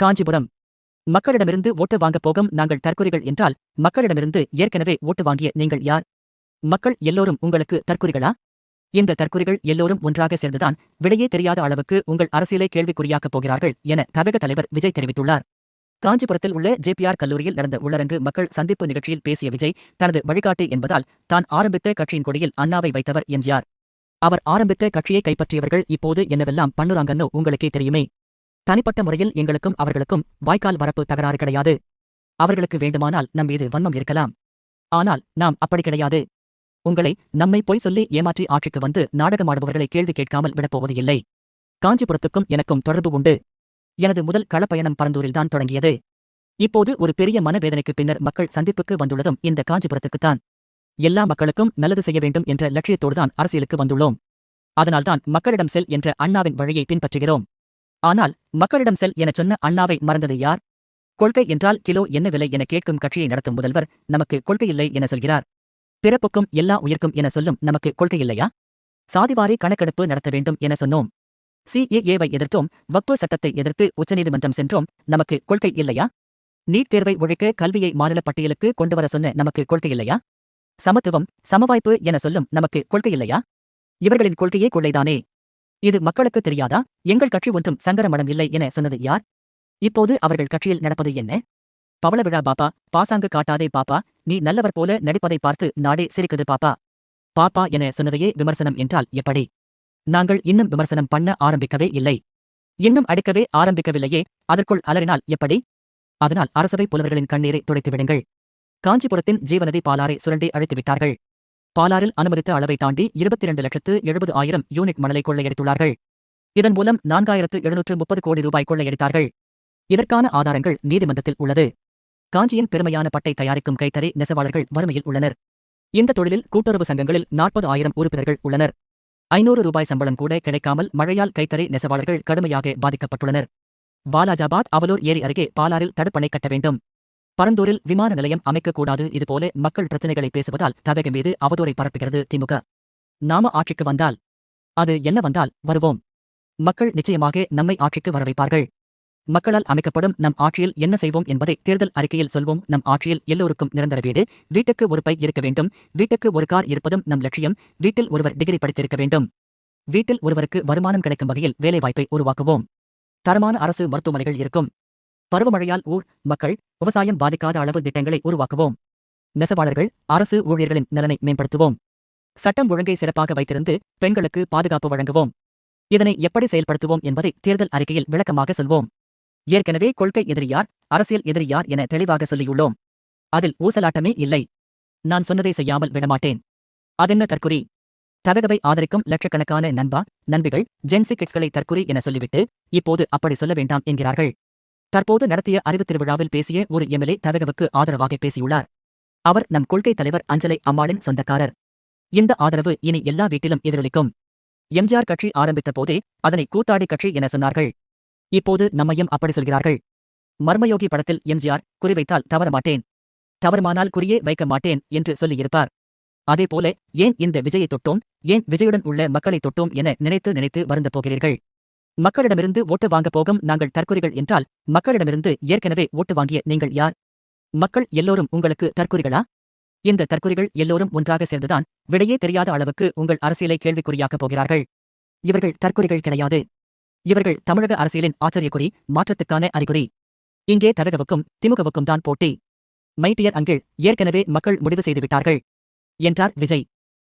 காஞ்சிபுரம். மக்களிடமிருந்து ஓட்டு வாங்கப் போகும் நாங்கள் தற்குறிகள் என்றால் மக்களிடமிருந்து ஏற்கனவே ஓட்டு வாங்கிய நீங்கள் யார்? மக்கள் எல்லோரும் உங்களுக்கு தற்குறிகளா இந்த தற்குறிகள் எல்லோரும் ஒன்றாக சேர்ந்துதான் விடையே தெரியாத அளவுக்கு உங்கள் அரசியலை கேள்விக்குறியாக்கப் போகிறார்கள் என தமிழக தலைவர் விஜய் தெரிவித்துள்ளார். காஞ்சிபுரத்தில் உள்ள ஜேபிஆர் கல்லூரியில் நடந்த உள்ளரங்கு மக்கள் சந்திப்பு நிகழ்ச்சியில் பேசிய விஜய் தனது வழிகாட்டி என்பதால் தான் ஆரம்பித்த கட்சியின் கொடியில் அண்ணாவை வைத்தவர் எம்ஜிஆர் அவர் ஆரம்பித்த கட்சியை கைப்பற்றியவர்கள் இப்போது என்னவெல்லாம் பண்ணுறாங்கன்னு உங்களுக்கே தெரியுமே. தனிப்பட்ட முறையில் எங்களுக்கும் அவர்களுக்கும் வாய்க்கால் வரப்பு தகராறு கிடையாது. அவர்களுக்கு வேண்டுமானால் நம் மீது வன்மம் இருக்கலாம். ஆனால் நாம் அப்படி கிடையாது. உங்களை நம்மை பொய் சொல்லி ஏமாற்றி ஆட்சிக்கு வந்து நாடகமாடுபவர்களை கேள்வி கேட்காமல் விடப்போவது இல்லை காஞ்சிபுரத்துக்கும் எனக்கும் தொடர்பு உண்டு. எனது முதல் களப்பயணம் பரந்தூரில்தான் தொடங்கியது. இப்போது ஒரு பெரிய மனவேதனைக்கு பின்னர் மக்கள் சந்திப்புக்கு வந்துள்ளதும் இந்த காஞ்சிபுரத்துக்குத்தான். எல்லா மக்களுக்கும் நல்லது செய்ய வேண்டும் என்ற லட்சியத்தோடுதான் அரசியலுக்கு வந்துள்ளோம். அதனால்தான் மக்களிடம் செல் என்ற அண்ணாவின் வழியை பின்பற்றுகிறோம். ஆனால் மக்களிடம் செல் எனச் சொன்ன அண்ணாவை மறந்தது யார்? கொள்கை என்றால் கிலோ என்ன விலை என கேட்கும் கட்சியை நடத்தும் முதல்வர் நமக்கு கொள்கையில்லை என சொல்கிறார். பிறப்புக்கும் எல்லா உயிர்க்கும் என சொல்லும் நமக்கு கொள்கையில்லையா? சாதிவாரி கணக்கெடுப்பு நடத்த வேண்டும் என சொன்னோம். சிஏஏவை எதிர்த்தோம் வக்பு சட்டத்தை எதிர்த்து உச்சநீதிமன்றம் சென்றோம் நமக்கு கொள்கை இல்லையா? நீட் தேர்வை ஒழிக்க கல்வியை மாநில பட்டியலுக்கு கொண்டுவர சொன்ன நமக்கு கொள்கை இல்லையா சமத்துவம் சமவாய்ப்பு என சொல்லும் நமக்கு கொள்கை இல்லையா இவர்களின் கொள்கையே கொள்ளைதானே. இது மக்களுக்கு தெரியாதா? எங்கள் கட்சி ஒன்றும் சங்கரமடம் இல்லை என சொன்னது யார்? இப்போது அவர்கள் கட்சியில் நடப்பது என்ன? பவள விழா பாப்பா. பாசாங்கு காட்டாதே பாப்பா. நீ நல்லவர் போல நடிப்பதை பார்த்து நாடே சிரிக்குது பாப்பா. பாப்பா என சொன்னதையே விமர்சனம் என்றால் எப்படி? நாங்கள் இன்னும் விமர்சனம் பண்ண ஆரம்பிக்கவே இல்லை. இன்னும் அடிக்கவே ஆரம்பிக்கவில்லையே. அதற்குள் அலறினால் எப்படி? அதனால் அரசவை புலவர்களின் கண்ணீரை துடைத்து விடுங்கள். காஞ்சிபுரத்தின் ஜீவநதி பாலாரை சுரண்டி அழைத்து விட்டார்கள் பாலாறில் அனுமதித்த அளவை தாண்டி இருபத்தி இரண்டு லட்சத்து எழுபது ஆயிரம் யூனிட் மணலை கொள்ளையடித்துள்ளார்கள். இதன் மூலம் நான்காயிரத்து எழுநூற்று முப்பது கோடி ரூபாய் கொள்ளையடித்தார்கள். இதற்கான ஆதாரங்கள் நீதிமன்றத்தில் உள்ளது. காஞ்சியின் பெருமையான பட்டை தயாரிக்கும் கைத்தறி நெசவாளர்கள் வறுமையில் உள்ளனர். இந்த தொழிலில் கூட்டுறவு சங்கங்களில் நாற்பது ஆயிரம் உறுப்பினர்கள் உள்ளனர். ஐநூறு ரூபாய் சம்பளம் கூட கிடைக்காமல் மழையால் கைத்தறி நெசவாளர்கள் கடுமையாக பாதிக்கப்பட்டுள்ளனர். வாலாஜாபாத் அவலூர் ஏரி அருகே பாலாறில் தடுப்பணை கட்ட வேண்டும். பரந்தூரில் விமான நிலையம் அமைக்கக்கூடாது இதுபோல மக்கள் பிரச்சனைகளை பேசுவதால் தவக மீது அவதூறை பரப்புகிறது திமுக. நாம ஆட்சிக்கு வந்தால் அது என்ன வந்தால் வருவோம். மக்கள் நிச்சயமாக நம்மை ஆட்சிக்கு வரவைப்பார்கள். மக்களால் அமைக்கப்படும் நம் ஆட்சியில் என்ன செய்வோம் என்பதை தேர்தல் அறிக்கையில் சொல்வோம். நம் ஆட்சியில் எல்லோருக்கும் நிரந்தர வீடு வீட்டுக்கு ஒரு பை இருக்க வேண்டும். வீட்டுக்கு ஒரு கார் இருப்பதும் நம் லட்சியம். வீட்டில் ஒருவர் டிகிரி படித்திருக்க வேண்டும். வீட்டில் ஒருவருக்கு வருமானம் கிடைக்கும் வகையில் வேலைவாய்ப்பை உருவாக்குவோம். தரமான அரசு மருத்துவமனைகள் இருக்கும். பருவமழையால் ஊர் மக்கள் விவசாயம் பாதிக்காத அளவு திட்டங்களை உருவாக்குவோம். நெசவாளர்கள் அரசு ஊழியர்களின் நலனை மேம்படுத்துவோம். சட்டம் ஒழுங்கை சிறப்பாக வைத்திருந்து பெண்களுக்கு பாதுகாப்பு வழங்குவோம். இதனை எப்படி செயல்படுத்துவோம் என்பதை தேர்தல் அறிக்கையில் விளக்கமாக சொல்வோம். ஏற்கனவே கொள்கை எதிரியார் அரசியல் எதிரியார் என தெளிவாக சொல்லியுள்ளோம். அதில் ஊசலாட்டமே இல்லை. நான் சொன்னதை செய்யாமல் விடமாட்டேன். அதென்ன தற்குறி தகதவை ஆதரிக்கும் லட்சக்கணக்கான நண்பா நண்பிகள் ஜென்சி கிட்ஸ்களை தற்குறி என சொல்லிவிட்டு இப்போது அப்படி சொல்ல வேண்டாம் என்கிறார்கள். தற்போது நடத்திய அறிவுத் திருவிழாவில் பேசிய ஒரு எம்எல்ஏ ததகவுக்கு ஆதரவாக பேசியுள்ளார். அவர் நம் கொள்கை தலைவர் அஞ்சலை அம்மாளின் சொந்தக்காரர். இந்த ஆதரவு இனி எல்லா வீட்டிலும் எதிரொலிக்கும். எம்ஜிஆர் கட்சி ஆரம்பித்த போதே அதனை கூத்தாடி கட்சி என சொன்னார்கள். இப்போது நம்மையும் அப்படி சொல்கிறார்கள். மர்மயோகி படத்தில் எம்ஜிஆர் குறிவைத்தால் தவற மாட்டேன். தவறுமானால் குறியே வைக்க மாட்டேன் என்று சொல்லியிருப்பார். அதேபோல ஏன் இந்த விஜயை தொட்டோம்? ஏன் விஜயுடன் உள்ள மக்களை தொட்டோம் என நினைத்து நினைத்து வருந்த போகிறீர்கள்? மக்களிடமிருந்து ஓட்டு வாங்கப் போகும் நாங்கள் தற்குறிகள் என்றால் மக்களிடமிருந்து ஏற்கனவே ஓட்டு வாங்கிய நீங்கள் யார்? மக்கள் எல்லோரும் உங்களுக்கு தற்குறிகளா இந்த தற்குறிகள் எல்லோரும் ஒன்றாக சேர்ந்துதான் விடையே தெரியாத அளவுக்கு உங்கள் அரசியலை கேள்விக்குறியாக்கப் போகிறார்கள். இவர்கள் தற்குறிகள் கிடையாது. இவர்கள் தமிழக அரசியலின் ஆச்சரியக்குறி மாற்றத்துக்கான அறிகுறி. இங்கே தரகவுக்கும் திமுகவுக்கும் தான் போட்டி. மைட்டியர் அங்கிள் ஏற்கனவே மக்கள் முடிவு செய்துவிட்டார்கள் என்றார் விஜய்.